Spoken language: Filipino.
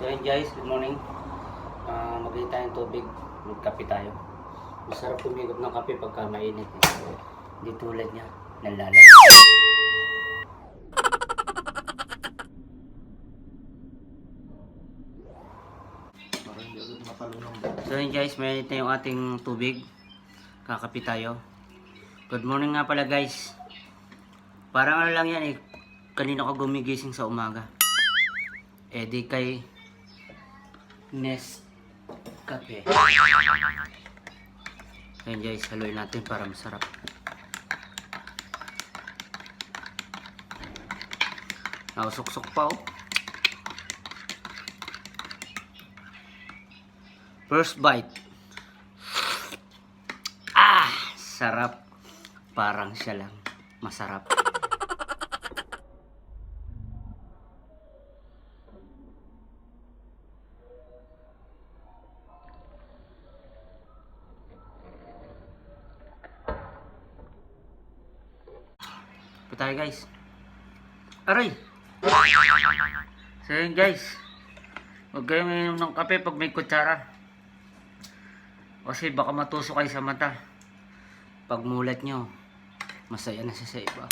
So yun guys, good morning. Uh, Mag-iit tayong tubig. Magkape tayo. Masarap tumigop ng kape pagka mainit. Eh. Hindi tulad niya. Matalunong. So yun guys, mainit na yung ating tubig. Kakape tayo. Good morning nga pala guys. Parang ano lang yan eh. Kanina ko gumigising sa umaga. Eh di kay Nest Cafe. Ayan guys, haluin natin para masarap. Nakasuksok pa oh. First bite. Ah! Sarap. Parang siya lang. Masarap. Ito tayo guys. Aray! So yun guys. Huwag kayong inom ng kape pag may kutsara. Kasi baka matusok kayo sa mata. Pag mulat nyo, masaya na siya sa iba.